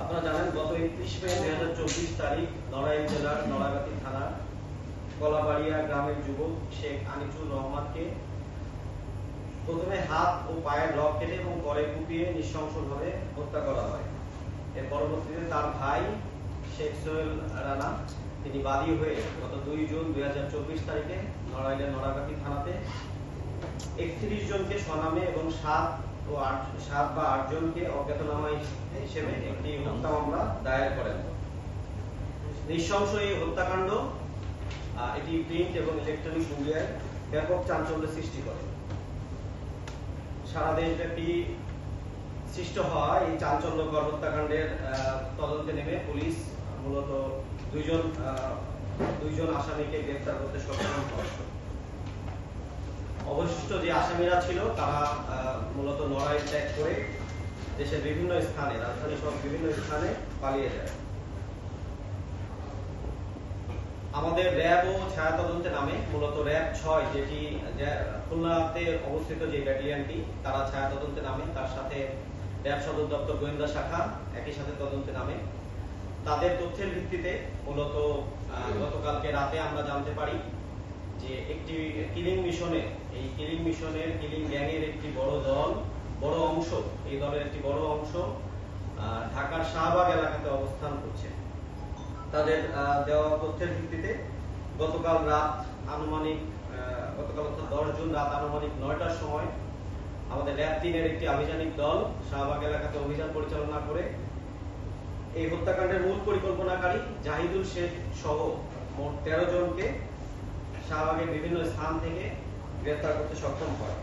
আপনারা জানেন, গত একত্রিশ মে দুই হাজার চব্বিশ তারিখ নড়াইল জেলার নড়াগাতি থানার কলাবাড়িয়া গ্রামের যুবক শেখ আনিসুর রহমানকে প্রথমে হাত ও পায়ের রক কেটে এবং পরে কুপিয়ে নৃশংসভাবে হত্যা করা হয়। এর পরবর্তীতে তার ভাই শেখ সোহেল রানা, তিনি বাদী হয়ে গত দুই জুন দুই হাজার চব্বিশ তারিখে নড়াইলের নড়াগাতি থানাতে একত্রিশ জনকে স্বনামে এবং সাত ও আট, সাত বা আট জনকে অজ্ঞাতনামা হিসেবে একটি হত্যা মামলা দায়ের করেন। নৃশংস এই হত্যাকাণ্ড এটি প্রিন্ট এবং ইলেকট্রনিক মিডিয়ায় ব্যাপক চাঞ্চল্য সৃষ্টি করে। সারা দেশব্যাপী সৃষ্ট হওয়া এই চাঞ্চল্যকর হত্যাকাণ্ডের তদন্তে নেমে পুলিশ মূলত দুইজন দুইজন আসামিকে গ্রেফতার করতে সক্ষম হয়। অবশিষ্ট যে আসামিরা ছিল, তারা মূলত লড়াই ত্যাগ করে দেশের বিভিন্ন স্থানে, রাজধানী সহ বিভিন্ন স্থানে পালিয়ে যায়। আমাদের র্যাব ও ছায়া তদন্তে নামে মূলত র্যাব ছয়, যেটি খুলনাতে অবস্থিত যে ব্যাটালিয়নটি, তারা ছায়া তদন্তে নামে, তার সাথে র্যাব সদর দপ্তর গোয়েন্দা শাখা একই সাথে তদন্তে নামে। তাদের তথ্যের ভিত্তিতে মূলত গতকালকে রাতে আমরা জানতে পারি যে একটি কিলিং মিশনে, এই কিলিং মিশনের কিলিং গ্যাংয়ের একটি বড় দল, বড় অংশ, এই দলের একটি বড় অংশ ঢাকার শাহবাগ এলাকাতে অবস্থান করছে। তাদের দেওয়া তথ্যের ভিত্তিতে গতকাল রাত আনুমানিক গতকাল অর্থাৎ দশ জুন রাত আনুমানিক নয়টার সময় আমাদের র্যাব তিনের একটি আভিযানিক দল শাহবাগ এলাকাতে অভিযান পরিচালনা করে এই হত্যাকাণ্ডের মূল পরিকল্পনাকারী জাহিদুল শেখ সহ মোট তেরো জনকে শাহবাগের বিভিন্ন স্থান থেকে গ্রেফতার করতে সক্ষম হয়।